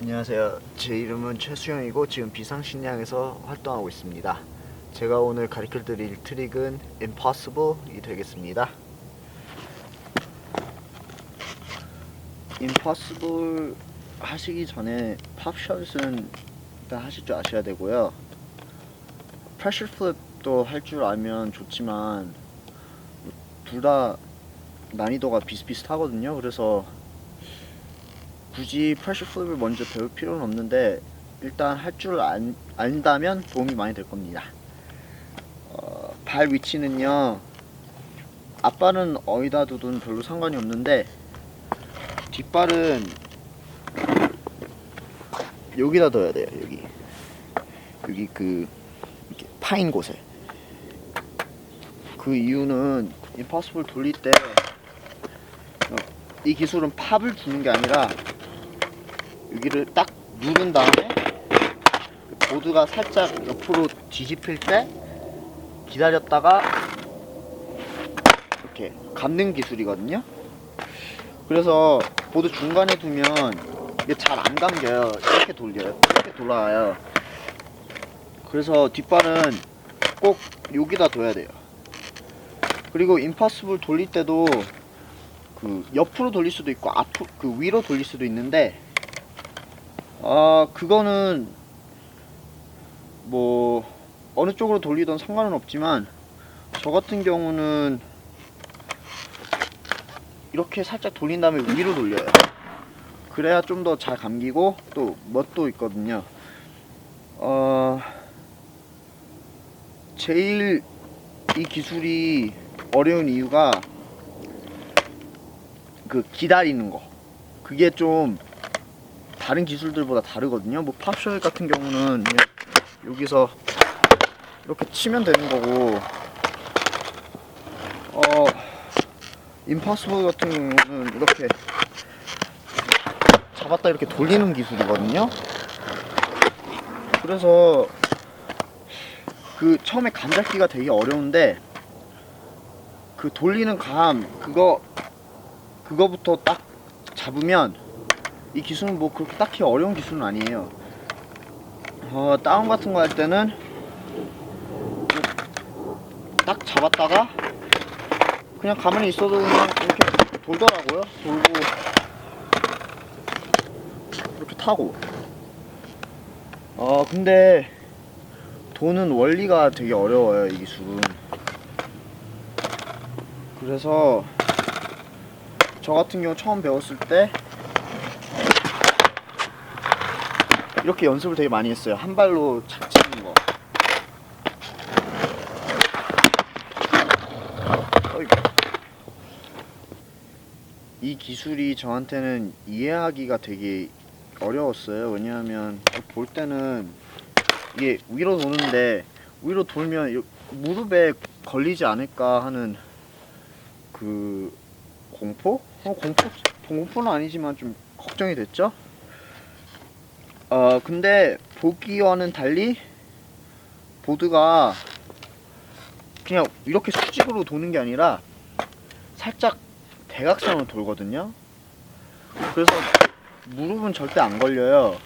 안녕하세요. 제 이름은 최수영이고 지금 비상식량에서 활동하고 있습니다. 제가 오늘 가르쳐 드릴 트릭은 Impossible이 되겠습니다. Impossible 하시기 전에 팝샷은 일단 하실 줄 아셔야 되고요. Pressure Flip도 할 줄 알면 좋지만 둘 다 난이도가 비슷비슷하거든요. 그래서 굳이 프레셔 플립을 먼저 배울 필요는 없는데 일단 할 줄 안다면 도움이 많이 될 겁니다. 어, 발 위치는요. 앞발은 어디다 두든 별로 상관이 없는데 뒷발은 여기다 둬야 돼요. 여기 여기 그 파인 곳에 그 이유는 임파서블 돌릴 때 이 기술은 팝을 주는 게 아니라 여기를 딱 누른 다음에 보드가 살짝 옆으로 뒤집힐 때 기다렸다가 이렇게 감는 기술이거든요. 그래서 보드 중간에 두면 이게 잘 안 감겨요. 이렇게 돌려요. 이렇게 돌아와요. 그래서 뒷발은 꼭 여기다 둬야 돼요. 그리고 임파서블 돌릴 때도 그 옆으로 돌릴 수도 있고 앞으로 그 위로 돌릴 수도 있는데 아 그거는 뭐 어느 쪽으로 돌리던 상관은 없지만 저 같은 경우는 이렇게 살짝 돌린 다음에 위로 돌려요. 그래야 좀 더 잘 감기고 또 멋도 있거든요. 어 제일 이 기술이 어려운 이유가 그 기다리는 거. 그게 좀 다른 기술들보다 다르거든요. 뭐 팝쇼 같은 경우는 여기서 이렇게 치면 되는 거고 어 임파서블 같은 경우는 이렇게 잡았다 이렇게 돌리는 기술이거든요. 그래서 그 처음에 감 잡기가 되게 어려운데 그 돌리는 감 그거 그거부터 딱 잡으면 이 기술은 뭐 그렇게 딱히 어려운 기술은 아니에요. 어, 다운 같은 거 할 때는 딱 잡았다가 그냥 가만히 있어도 그냥 이렇게 돌더라고요. 돌고 이렇게 타고. 어, 근데 도는 원리가 되게 어려워요, 이 기술은. 그래서 저 같은 경우 처음 배웠을 때 이렇게 연습을 되게 많이 했어요. 한 발로 착 치는 거. 이 기술이 저한테는 이해하기가 되게 어려웠어요. 왜냐하면 볼 때는 이게 위로 도는데 위로 돌면 이- 무릎에 걸리지 않을까 하는 그 공포? 어, 공포, 공포는 아니지만 좀 걱정이 됐죠? 어, 근데 보기와는 달리 보드가 그냥 이렇게 수직으로 도는 게 아니라 살짝 대각선으로 돌거든요? 그래서 무릎은 절대 안 걸려요.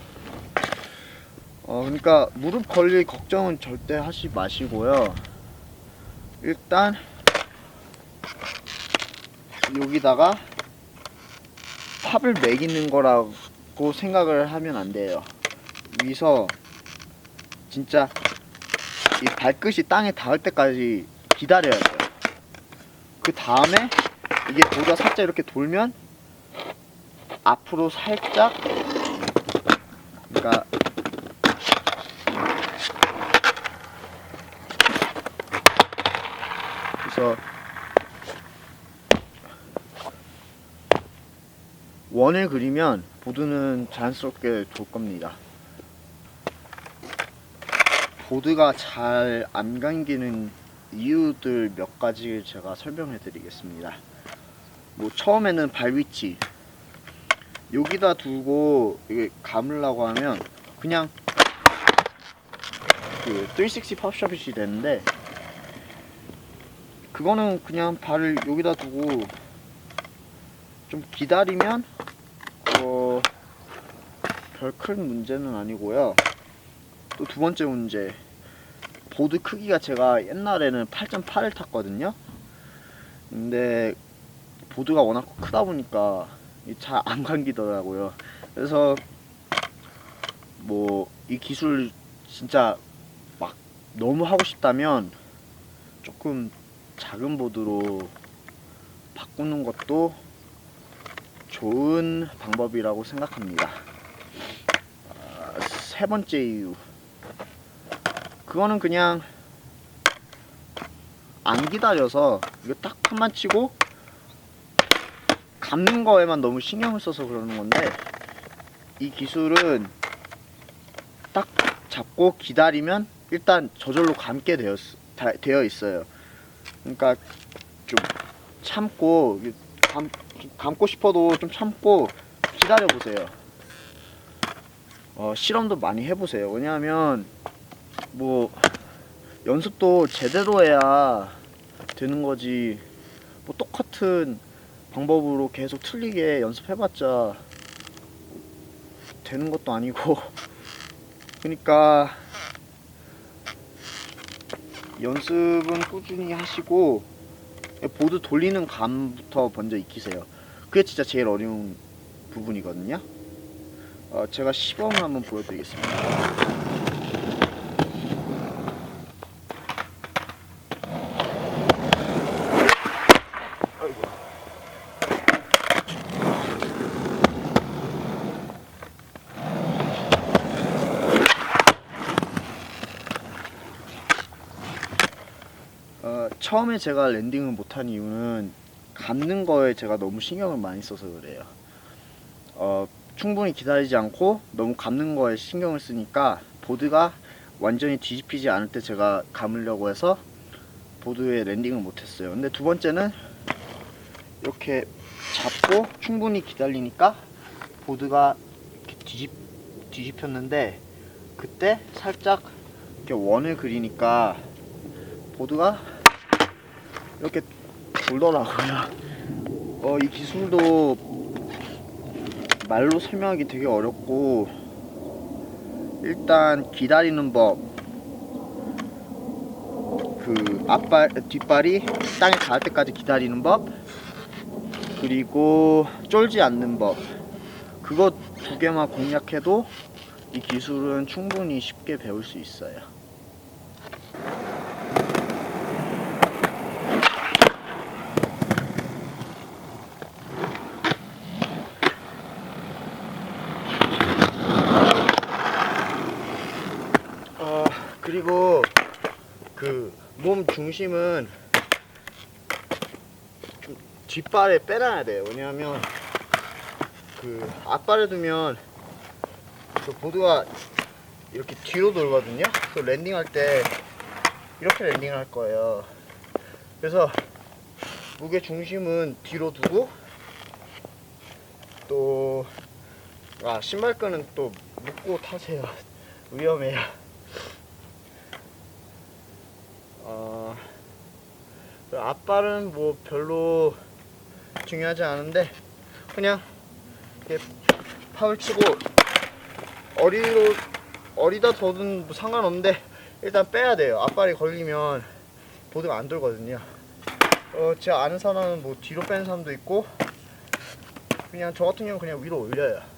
어, 그러니까 무릎 걸릴 걱정은 절대 하지 마시고요. 일단 여기다가 팝을 매기는 거라고 생각을 하면 안 돼요. 위서 진짜 이 발끝이 땅에 닿을 때까지 기다려야 돼요. 그 다음에 이게 보다 살짝 이렇게 돌면 앞으로 살짝 그러니까 그래서 원을 그리면 보드는 자연스럽게 돌 겁니다. 보드가 잘 안 감기는 이유들 몇 가지 제가 설명해 드리겠습니다. 뭐 처음에는 발 위치 여기다 두고 이게 감으려고 하면 그냥 그 360 팝샵이 되는데 그거는 그냥 발을 여기다 두고 좀 기다리면 어 별 큰 문제는 아니고요. 또 두 번째 문제. 보드 크기가 제가 옛날에는 8.8을 탔거든요. 근데 보드가 워낙 크다 보니까 잘 안 감기더라고요. 그래서 뭐 이 기술 진짜 막 너무 하고 싶다면 조금 작은 보드로 바꾸는 것도 좋은 방법이라고 생각합니다. 아, 세 번째 이유. 그거는 그냥 안 기다려서 이거 딱 판만 치고 감는 거에만 너무 신경을 써서 그러는 건데 이 기술은 딱 잡고 기다리면 일단 저절로 감게 되었, 다- 되어 있어요. 그러니까 좀 참고 감, 감고 싶어도 좀 참고 기다려 보세요. 어, 실험도 많이 해보세요. 왜냐하면 뭐 연습도 제대로 해야 되는 거지. 뭐 똑같은 방법으로 계속 틀리게 연습해봤자 되는 것도 아니고. 그러니까 연습은 꾸준히 하시고 보드 돌리는 감부터 먼저 익히세요. 그게 진짜 제일 어려운 부분이거든요. 어, 제가 시범을 한번 보여드리겠습니다. 어, 처음에 제가 랜딩을 못한 이유는 감는 거에 제가 너무 신경을 많이 써서 그래요. 어, 충분히 기다리지 않고 너무 감는 거에 신경을 쓰니까 보드가 완전히 뒤집히지 않을 때 제가 감으려고 해서 보드에 랜딩을 못했어요. 근데 두 번째는 이렇게 잡고 충분히 기다리니까 보드가 이렇게 뒤집, 뒤집혔는데 그때 살짝 이렇게 원을 그리니까 보드가 이렇게 돌더라고요. 어, 이 기술도 말로 설명하기 되게 어렵고 일단 기다리는 법. 그 앞발 뒷발이 땅에 닿을 때까지 기다리는 법. 그리고 쫄지 않는 법. 그거 두 개만 공략해도 이 기술은 충분히 쉽게 배울 수 있어요. 어, 그리고 그 몸 중심은 좀 뒷발에 빼놔야 돼요. 왜냐하면 그 앞발에 두면 그 보드가 이렇게 뒤로 돌거든요. 그 랜딩할 때 이렇게 랜딩을 할 거예요. 그래서 무게 중심은 뒤로 두고 또 아, 신발 끈은 또 묶고 타세요. 위험해요. 어, 그 앞발은 뭐 별로 중요하지 않은데 그냥 이렇게 파울 치고 어리로 어리다 더든 뭐 상관없는데 일단 빼야 돼요. 앞발이 걸리면 보드가 안 돌거든요. 어, 제가 아는 사람은 뭐 뒤로 빼는 사람도 있고 그냥 저 같은 경우는 그냥 위로 올려요.